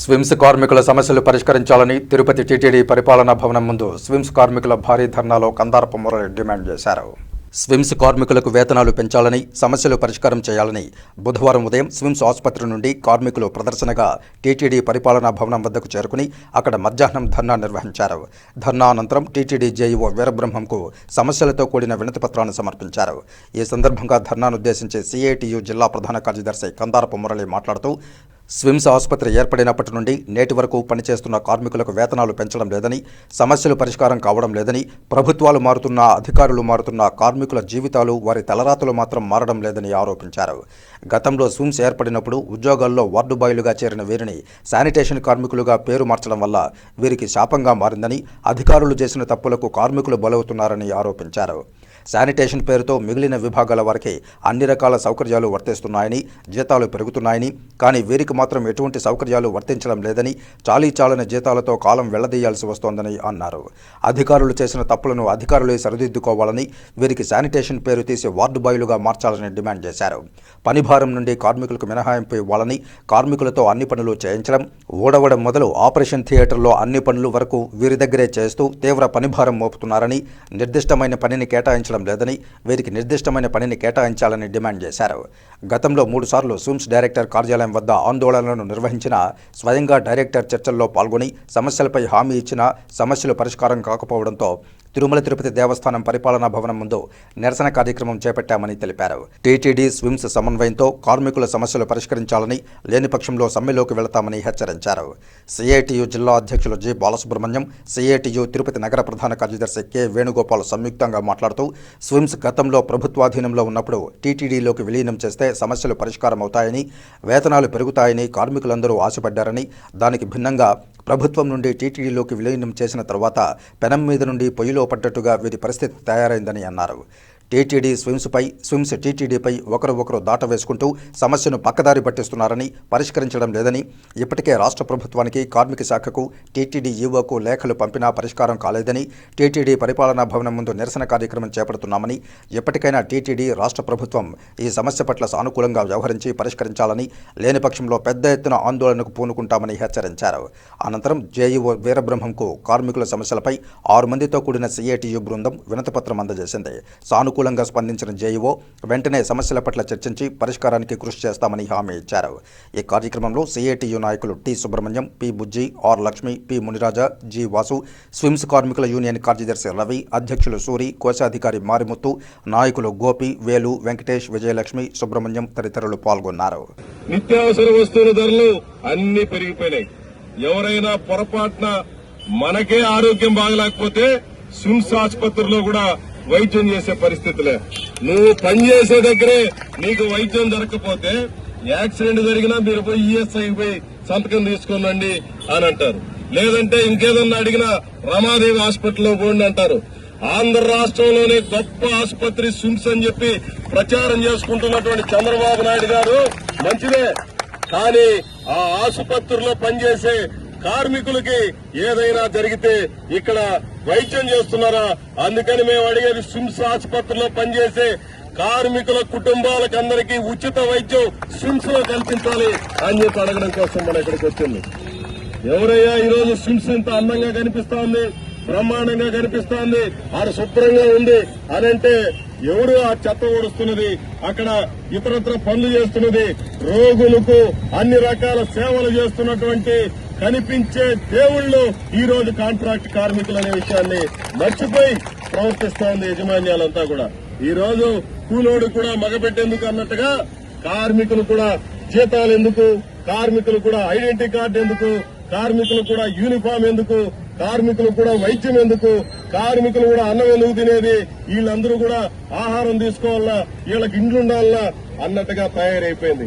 స్విమ్స్ కార్మికుల సమస్యలు పరిష్కరించాలని తిరుపతి టీటీడీ పరిపాలనా భవనం ముందు స్విమ్స్ కార్మికుల భారీ ధర్నాలో కందారపు మురళి డిమాండ్ చేశారు. స్విమ్స్ కార్మికులకు వేతనాలు పెంచాలని సమస్యలు పరిష్కారం చేయాలని బుధవారం ఉదయం స్విమ్స్ ఆసుపత్రి నుండి కార్మికులు ప్రదర్శనగా టీటీడీ పరిపాలనా భవనం వద్దకు చేరుకుని అక్కడ మధ్యాహ్నం ధర్నా నిర్వహించారు. ధర్నా అనంతరం టీటీడీ జేఈఓ వీరబ్రహ్మంకు సమస్యలతో కూడిన వినతిపత్రాన్ని సమర్పించారు. ఈ సందర్భంగా ధర్నాను ఉద్దేశించి సిఐటియు జిల్లా ప్రధాన కార్యదర్శి కందారపు మురళి మాట్లాడుతూ స్విమ్స్ ఆసుపత్రి ఏర్పడినప్పటి నుండి నేటి వరకు పనిచేస్తున్న కార్మికులకు వేతనాలు పెంచడం లేదని సమస్యలు పరిష్కారం కావడం లేదని ప్రభుత్వాలు మారుతున్నా అధికారులు మారుతున్నా కార్మికుల జీవితాలు వారి తలరాతలు మాత్రం మారడం లేదని ఆరోపించారు. గతంలో స్విమ్స్ ఏర్పడినప్పుడు ఉద్యోగాల్లో వార్డు బాయ్లుగా చేరిన వీరిని శానిటేషన్ కార్మికులుగా పేరు మార్చడం వల్ల వీరికి శాపంగా మారిందని అధికారులు చేసిన తప్పులకు కార్మికులు బలవుతున్నారని ఆరోపించారు. శానిటేషన్ పేరుతో మిగిలిన విభాగాల వారికి అన్ని రకాల సౌకర్యాలు వర్తిస్తున్నాయని జీతాలు పెరుగుతున్నాయని కానీ వీరికి మాత్రం ఎటువంటి సౌకర్యాలు వర్తించడం లేదని చాలీ చాలని జీతాలతో కాలం వెళ్ళదీయాల్సి వస్తోందని అన్నారు. అధికారులు చేసిన తప్పులను అధికారులే సరిదిద్దుకోవాలని వీరికి శానిటేషన్ పేరు తీసి వార్డు బాయ్లుగా మార్చాలని డిమాండ్ చేశారు. పనిభారం నుండి కార్మికులకు మినహాయింపు ఇవ్వాలని కార్మికులతో అన్ని పనులు చేయించడం ఊడవడం మొదలు ఆపరేషన్ థియేటర్లో అన్ని పనులు వరకు వీరి దగ్గరే చేస్తూ తీవ్ర పనిభారం మోపుతున్నారని నిర్దిష్టమైన పనిని కేటాయించడం లేదని వీరికి నిర్దిష్టమైన పనిని కేటాయించాలని డిమాండ్ చేశారు. గతంలో మూడుసార్లు సూమ్స్ డైరెక్టర్ కార్యాలయం వద్ద ఆందోళనలను నిర్వహించిన స్వయంగా డైరెక్టర్ చర్చల్లో పాల్గొని సమస్యలపై హామీ ఇచ్చినా సమస్యలు పరిష్కారం కాకపోవడంతో తిరుమల తిరుపతి దేవస్థానం పరిపాలనా భవనం ముందు నిరసన కార్యక్రమం చేపట్టామని తెలిపారు. టీటీడీ స్విమ్స్ సమన్వయంతో కార్మికుల సమస్యలు పరిష్కరించాలని లేని పక్షంలో సమ్మెలోకి వెళతామని హెచ్చరించారు. సిఐటియు జిల్లా అధ్యక్షులు జి. బాలసుబ్రహ్మణ్యం సిఐటియు తిరుపతి నగర ప్రధాన కార్యదర్శి కె. వేణుగోపాల్ సంయుక్తంగా మాట్లాడుతూ స్విమ్స్ గతంలో ప్రభుత్వాధీనంలో ఉన్నప్పుడు టీటీడీలోకి విలీనం చేస్తే సమస్యలు పరిష్కారం అవుతాయని వేతనాలు పెరుగుతాయని కార్మికులందరూ ఆశపడ్డారని దానికి భిన్నంగా ప్రభుత్వం నుండి టీటీడీలోకి విలీనం చేసిన తర్వాత పెనం మీద నుండి పొయ్యిలో పడ్డట్టుగా వీరి పరిస్థితి తయారైందని అన్నారు. టీటీడీ స్విమ్స్పై స్విమ్స్ టీటీడీపై ఒకరు ఒకరు దాట వేసుకుంటూ సమస్యను పక్కదారి పట్టిస్తున్నారని పరిష్కరించడం లేదని ఇప్పటికే రాష్ట్ర ప్రభుత్వానికి కార్మిక శాఖకు టీటీడీ ఈవోకు లేఖలు పంపినా పరిష్కారం కాలేదని టీటీడీ పరిపాలనా భవనం ముందు నిరసన కార్యక్రమం చేపడుతున్నామని ఎప్పటికైనా టీటీడీ రాష్ట్ర ప్రభుత్వం ఈ సమస్య పట్ల సానుకూలంగా వ్యవహరించి పరిష్కరించాలని లేని పక్షంలో పెద్ద ఎత్తున ఆందోళనకు పూనుకుంటామని హెచ్చరించారు. అనంతరం జేఈఓ వీరబ్రహ్మంకు కార్మికుల సమస్యలపై ఆరు మందితో కూడిన సిఐటియు బృందం వినతిపత్రం అందజేసింది. సానుకూలంగా స్పందించిన జేఈఓ వెంటనే సమస్యల పట్ల చర్చించి పరిష్కారానికి కృషి చేస్తామని హామీ ఇచ్చారు. ఈ కార్యక్రమంలో సిఐటియు నాయకులు T Subrahmanyam P Bujji R Lakshmi P Muniraja G Vasu SVIMS కార్మికుల యూనియన్ కార్యదర్శి రవి అధ్యక్షులు సూరి కోశాధికారి మారిముత్తు నాయకులు గోపి వేలు వెంకటేష్ విజయలక్ష్మి సుబ్రహ్మణ్యం తదితరులు పాల్గొన్నారు. నిత్యావసర వస్తువుల ధరలు అన్ని పెరిగిపోయినాయి. ఎవరైనా పొరపాటున మనకే ఆరోగ్యం బాగలేకపోతే స్విమ్స్ ఆసుపత్రిలో కూడా వైద్యం చేసే పరిస్థితులే. నువ్వు పనిచేసే దగ్గరే నీకు వైద్యం దొరకకపోతే యాక్సిడెంట్ జరిగినా మీరు పోయి ఈఎస్ఐ పోయి సంతకం తీసుకోనండి అని అంటారు. లేదంటే ఇంకేదన్నా అడిగినా రమాదేవి హాస్పిటల్లో పోండి అంటారు. ఆంధ్ర రాష్ట్రంలోనే గొప్ప ఆసుపత్రి స్విమ్స్ అని చెప్పి ప్రచారం చేసుకుంటున్నటువంటి చంద్రబాబు నాయుడు గారు మంచిదే. కానీ ఆ ఆసుపత్రిలో పనిచేసే కార్మికులకి ఏదైనా జరిగితే ఇక్కడ వైద్యం చేస్తున్నారా? అందుకని మేము అడిగేది స్విమ్స్ ఆసుపత్రిలో పనిచేసే కార్మికుల కుటుంబాలకు అందరికీ ఉచిత వైద్యం స్విమ్స్లో కల్పించాలి అని చెప్పి అడగడం కోసం మనం ఇక్కడికి వచ్చింది. ఎవరయ్యా ఈ రోజు స్విమ్స్ ఇంత అందంగా కనిపిస్తా ఉంది బ్రహ్మాండంగా కనిపిస్తా ఉంది ఆడ శుభ్రంగా ఉంది అని అంటే ఎవరు ఆ చెత్త ఓడుస్తున్నది? అక్కడ ఇతరత్ర పనులు చేస్తున్నది? రోగులకు అన్ని రకాల సేవలు చేస్తున్నటువంటి కనిపించే దేవుళ్ళు ఈ రోజు కాంట్రాక్ట్ కార్మికులు అనే విషయాన్ని మర్చిపోయి ప్రవర్తిస్తోంది యజమాన్యాలంతా కూడా. ఈ రోజు కూలోడు కూడా మగపెట్టేందుకు అన్నట్టుగా కార్మికులు కూడా జీతాలు ఎందుకు? కార్మికులు కూడా ఐడెంటిటీ కార్డు ఎందుకు? కార్మికులు కూడా యూనిఫామ్ ఎందుకు? కార్మికులు కూడా వైద్యం ఎందుకు? కార్మికులు కూడా అన్నం ఎందుకు తినేది? వీళ్ళందరూ కూడా ఆహారం తీసుకోవాలా? వీళ్ళకి ఇండ్లు ఉండాలా అన్నట్టుగా తయారైపోయింది.